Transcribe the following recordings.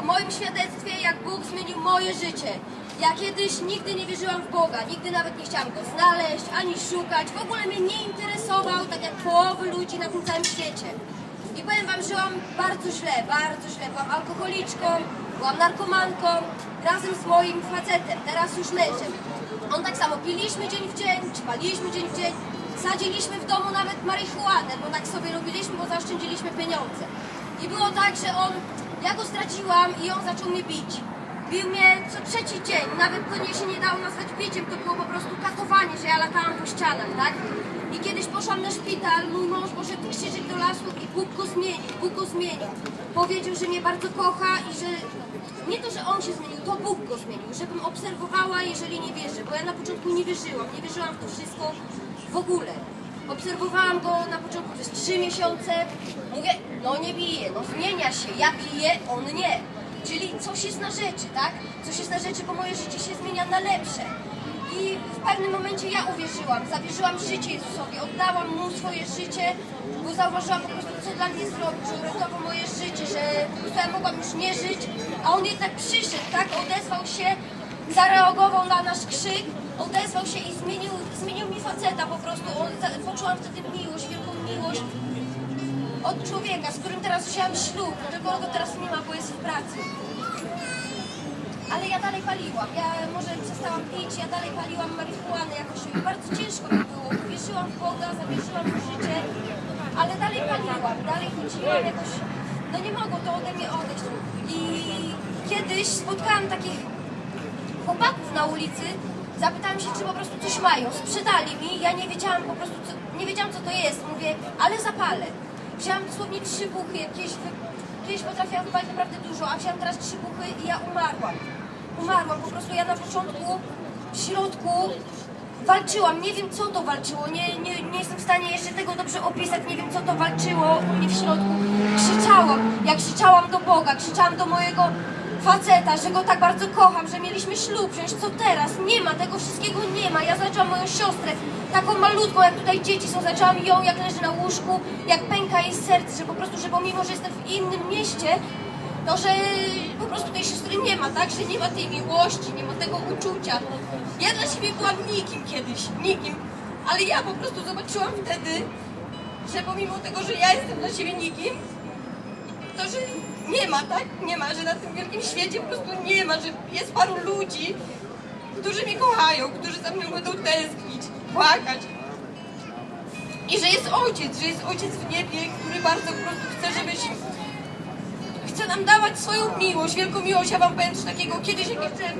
o moim świadectwie, jak Bóg zmienił moje życie. Ja kiedyś nigdy nie wierzyłam w Boga, nigdy nawet nie chciałam Go znaleźć, ani szukać. W ogóle mnie nie interesował, tak jak połowy ludzi na tym całym świecie. I powiem Wam, żyłam bardzo źle, bardzo źle. Byłam alkoholiczką, byłam narkomanką, razem z moim facetem, teraz już mężem. On tak samo, piliśmy dzień w dzień, ćpaliśmy dzień w dzień, sadziliśmy w domu nawet marihuanę, bo tak sobie robiliśmy, bo zaoszczędziliśmy pieniądze. I było tak, że on, ja go straciłam i on zaczął mnie bić. Bił mnie co trzeci dzień, nawet to nie się nie dało nazwać biciem, to było po prostu katowanie, że ja latałam po ścianach, tak? I kiedyś poszłam na szpital, mój mąż poszedł krzyżyk do lasu i Bóg go zmienił, Bóg go zmienił. Powiedział, że mnie bardzo kocha i że nie to, że on się zmienił, to Bóg go zmienił, żebym obserwowała, jeżeli nie wierzę, bo ja na początku nie wierzyłam, nie wierzyłam w to wszystko w ogóle. Obserwowałam go na początku przez trzy miesiące, mówię, no nie bije, no zmienia się, ja biję, on nie. Czyli coś jest na rzeczy, tak? Coś jest na rzeczy, bo moje życie się zmienia na lepsze. I w pewnym momencie ja uwierzyłam, zawierzyłam życie Jezusowi, oddałam Mu swoje życie, bo zauważyłam po prostu, co dla mnie zrobił, że uratował moje życie, że po prostu ja mogłam już nie żyć, a On jednak przyszedł, tak? Odezwał się, zareagował na nasz krzyk, odezwał się i zmienił, zmienił mi faceta po prostu. On, poczułam wtedy miłość, wielką miłość od człowieka, z którym teraz wziąłem ślub, dlaczego go teraz nie ma, bo jest w pracy. Ale ja dalej paliłam. Ja może przestałam pić, ja dalej paliłam marihuanę jakoś. Bardzo ciężko mi było. Wierzyłam w Boga, zawierzyłam w życie, ale dalej paliłam, dalej chodziłam jakoś. No nie mogło to ode mnie odejść. I kiedyś spotkałam takich chłopaków na ulicy, zapytałam się, czy po prostu coś mają. Sprzedali mi, ja nie wiedziałam po prostu, co, nie wiedziałam co to jest. Mówię, ale zapalę. Wzięłam dosłownie trzy buchy, wy- kiedyś potrafiłam wypalić naprawdę dużo, a wzięłam teraz trzy buchy i ja umarłam. Umarłam, po prostu ja na początku, w środku walczyłam, nie wiem co to walczyło, nie, nie, nie jestem w stanie jeszcze tego dobrze opisać, nie wiem co to walczyło u mnie w środku. Krzyczałam, jak krzyczałam do Boga, krzyczałam do mojego faceta, że go tak bardzo kocham, że mieliśmy ślub, wziąć co teraz? Nie ma, tego wszystkiego nie ma. Ja zaczęłam moją siostrę, taką malutką, jak tutaj dzieci są, zaczęłam ją, jak leży na łóżku, jak pęka jej serce, że po prostu, że pomimo, że jestem w innym mieście, to, że po prostu tej siostry nie ma, tak? Że nie ma tej miłości, nie ma tego uczucia. Ja dla siebie byłam nikim kiedyś, nikim, ale ja po prostu zobaczyłam wtedy, że pomimo tego, że ja jestem dla siebie nikim, to, że nie ma, tak? Nie ma, że na tym wielkim świecie po prostu nie ma, że jest paru ludzi, którzy mnie kochają, którzy za mną będą tęsknić, płakać. I że jest ojciec, że jest ojciec w niebie, który bardzo po prostu chce, żebyś chce nam dawać swoją miłość, wielką miłość. Ja wam powiem takiego, kiedyś jak jeszcze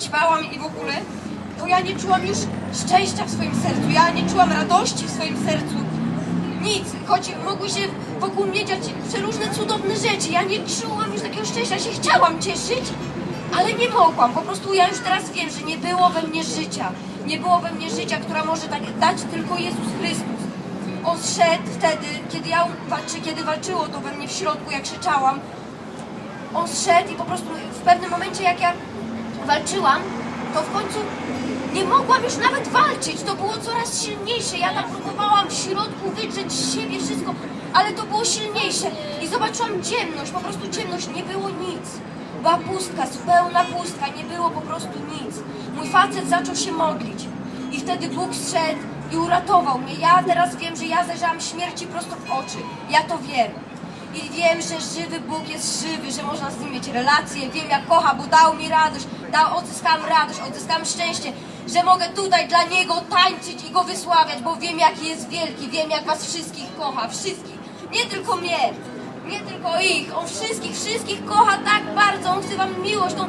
ćpałam i w ogóle, to ja nie czułam już szczęścia w swoim sercu, ja nie czułam radości w swoim sercu. Nic, choć mogły się wokół mnie dziać przeróżne cudowne rzeczy. Ja nie czułam już takiego szczęścia, się chciałam cieszyć, ale nie mogłam. Po prostu ja już teraz wiem, że nie było we mnie życia. Nie było we mnie życia, która może tak dać tylko Jezus Chrystus. On szedł wtedy, kiedy ja walczy, kiedy walczyło to we mnie w środku, jak krzyczałam. On szedł i po prostu w pewnym momencie, jak ja walczyłam, to w końcu nie mogłam już nawet walczyć. To było coraz silniejsze. Ja tam próbowałam w środku wydrzeć z siebie wszystko, ale to było silniejsze. I zobaczyłam ciemność, po prostu ciemność, nie było nic. Była pustka, zupełna pustka, nie było po prostu nic. Mój facet zaczął się modlić. I wtedy Bóg zszedł i uratował mnie. Ja teraz wiem, że ja zajrzałam śmierci prosto w oczy. Ja to wiem. I wiem, że żywy Bóg jest żywy, że można z nim mieć relacje. Wiem, jak kocha, bo dał mi radość. Dał, odzyskałam radość, odzyskałam szczęście, że mogę tutaj dla Niego tańczyć i Go wysławiać, bo wiem, jaki jest wielki. Wiem, jak Was wszystkich kocha. Wszystkich. Nie tylko mnie. Nie tylko ich. On wszystkich, wszystkich kocha tak bardzo. On chce Wam miłość tą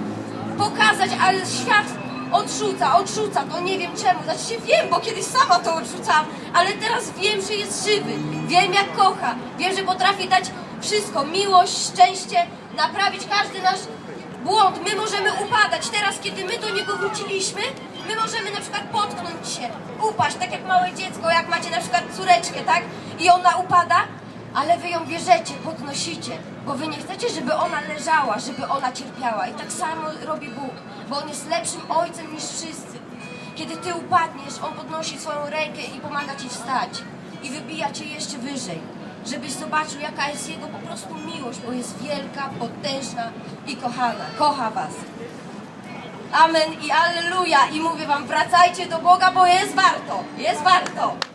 pokazać, ale świat odrzuca, odrzuca to, nie wiem czemu. Znaczy wiem, bo kiedyś sama to odrzucałam, ale teraz wiem, że jest żywy. Wiem jak kocha. Wiem, że potrafi dać wszystko. Miłość, szczęście, naprawić każdy nasz błąd. My możemy upadać. Teraz, kiedy my do niego wróciliśmy, my możemy na przykład potknąć się, upaść, tak jak małe dziecko, jak macie na przykład córeczkę, tak? I ona upada, ale wy ją bierzecie, podnosicie, bo wy nie chcecie, żeby ona leżała, żeby ona cierpiała. I tak samo robi Bóg, bo On jest lepszym ojcem niż wszyscy. Kiedy ty upadniesz, On podnosi swoją rękę i pomaga ci wstać. I wybija cię jeszcze wyżej. Żebyś zobaczył, jaka jest Jego po prostu miłość, bo jest wielka, potężna i kochana. Kocha Was. Amen i alleluja. I mówię Wam, wracajcie do Boga, bo jest warto. Jest warto.